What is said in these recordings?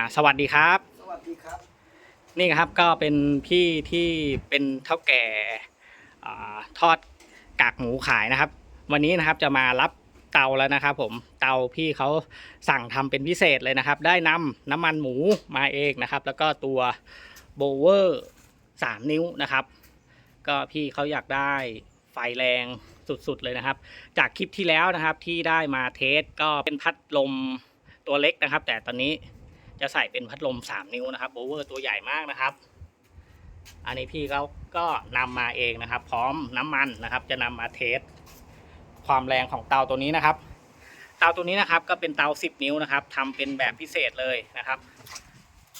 าสวัสดีครับ สวัสดีครับ นี่ครับก็เป็นพี่ที่เป็นเท่าแก่อาทอดกากหมูขายนะครับ วันนี้นะครับจะมารับเตาแล้วนะครับ ผมเตาพี่เขาสั่งทำเป็นพิเศษเลยนะครับ ได้นำน้ำมันหมูมาเองนะครับ แล้วก็ตัวโบเวอร์สามนิ้วนะครับ ก็พี่เขาอยากได้ไฟแรงสุดๆเลยนะครับ จากคลิปที่แล้วนะครับที่ได้มาเทสก็เป็นพัดลมตัวเล็กนะครับ แต่ตอนนี้ จะใส่เป็นพัดลม 3 นิ้วนะครับโบเวอร์ตัวใหญ่มากนะครับ อันนี้พี่เขาก็นำมาเองนะครับ พร้อมน้ำมันนะครับ จะนำมาเทสความแรงของเตาตัวนี้นะครับ เตาตัวนี้นะครับก็เป็นเตา 10 นิ้วนะครับทำเป็นแบบพิเศษเลยนะครับ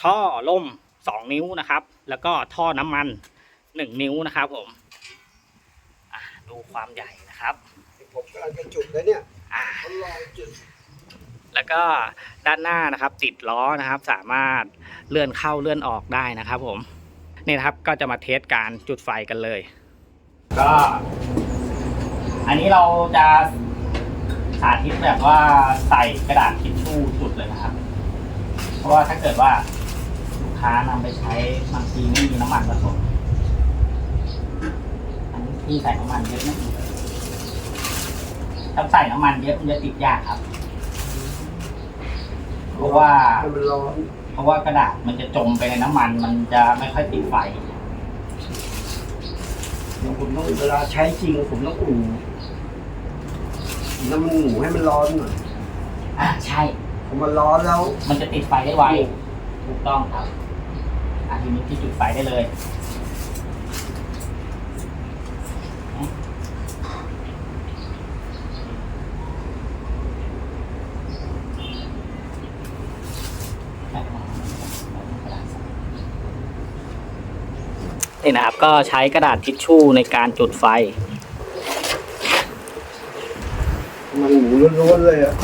ท่อล่ม2 นิ้วนะครับ แล้วก็ท่อน้ำมัน 1 นิ้วนะครับผมอะดูความใหญ่นะครับผมกำลังจะจุดแล้วเนี่ยอ่าทดลองจุด แล้วก็ด้านหน้านะครับติดล้อนะครับ สามารถเลื่อนเข้าเลื่อนออกได้นะครับ ผมนี่นะครับก็จะมาเทสการจุดไฟกันเลย ก็ อันนี้เราจะสาธิตแบบว่าใส่กระดาษทิชชู่จุดเลยนะครับ เพราะว่าถ้าเกิดว่าลูกค้านำไปใช้บางทีไม่มีน้ำมันผสมอันนี้ที่ใส่น้ำมันเยอะนิดนึงถ้าใส่น้ำมันเยอะมันจะติดยากครับ เพราะว่าให้มันร้อนเพราะว่ากระดาษมันจะจมไปในน้ำมัน มันจะไม่ค่อยติดไฟเดี๋ยวผมต้องเวลาใช้จริงผมต้องอุ่นน้ำมันหมูให้มันร้อนหน่อยอ่าใช่พอมันร้อนแล้ว มันจะติดไฟได้ไวถูกต้องครับ อันนี้ที่จุดไฟได้เลย นี่นะครับ ก็ใช้กระดาษทิชชู่ในการจุดไฟ มันหมูล้วนๆเลยอะ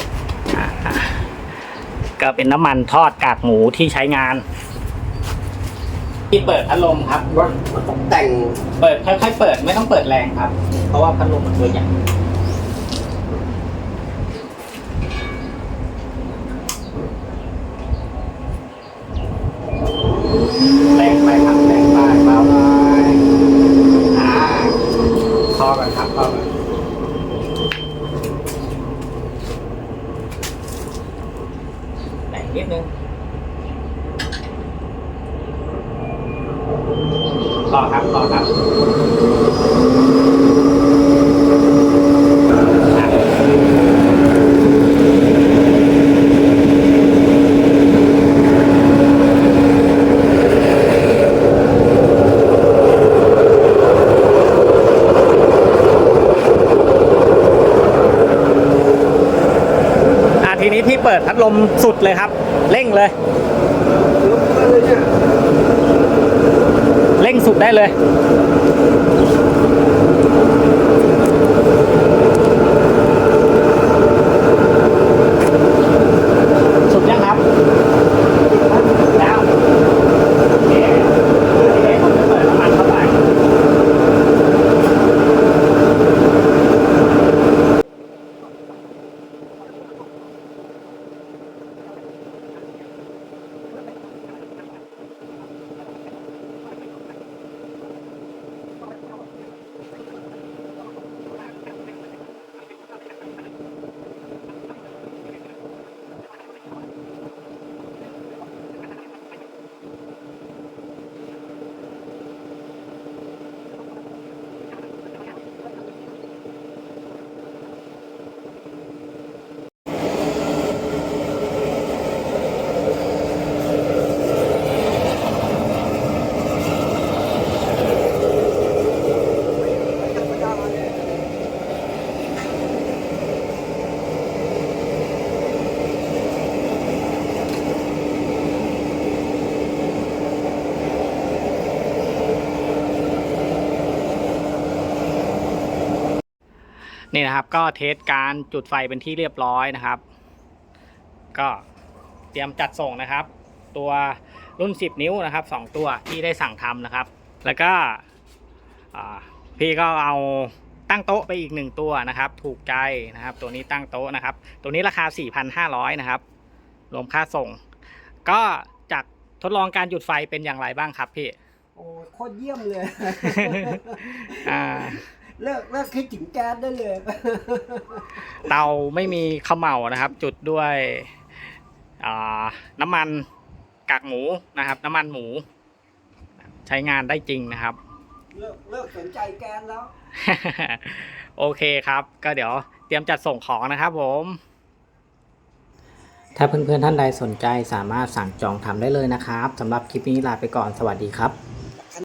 ก็เป็นน้ำมันทอดกากหมูที่ใช้งาน ที่เปิดพัดลมครับว่ามันต้องแต่งเปิดค่อยๆเปิดไม่ต้องเปิดแรงครับ เพราะว่าพัดลมมันตัวใหญ่แรงไปครับแรงไปเบาหน่อยอ่าพอกันครับพอกันแรงนิดนึง พอครับพอครับอะทีนี้พี่เปิดพัดลมสุดเลยครับ เร่งเลย ได้เลย สุดยังครับแล้วโอเคทีนี้ผมจะเปิดน้ำมันเข้าไป นี่นะครับก็เทสการจุดไฟเป็นที่เรียบร้อยนะครับ ก็เตรียมจัดส่งนะครับ ตัวรุ่น 10 นิ้วนะครับ 2 ตัวที่ได้สั่งทำนะครับ แล้วก็อ่าพี่ก็เอาตั้งโต๊ะไปอีกหนึ่งตัวนะครับ ถูกใจนะครับ ตัวนี้ตั้งโต๊ะนะครับ ตัวนี้ราคา 4,500 นะครับ รวมค่าส่ง ก็จากทดลองการจุดไฟเป็นอย่างไรบ้างครับพี่ โอ้โคตรเยี่ยมเลย อ่า เลิกเลิกคิดถึงแก๊สได้เลย เตาไม่มีเขมเหลานะครับ จุดด้วยอ่าน้ำมันกากหมูนะครับ น้ำมันหมู ใช้งานได้จริงนะครับ เลิกเลิกสนใจแก๊สแล้ว โอเคครับ ก็เดี๋ยวเตรียมจัดส่งของนะครับผม ถ้าเพื่อนๆท่านใดสนใจสามารถสั่งจองทำได้เลยนะครับสำหรับคลิปนี้ลาไปก่อนสวัสดีครับ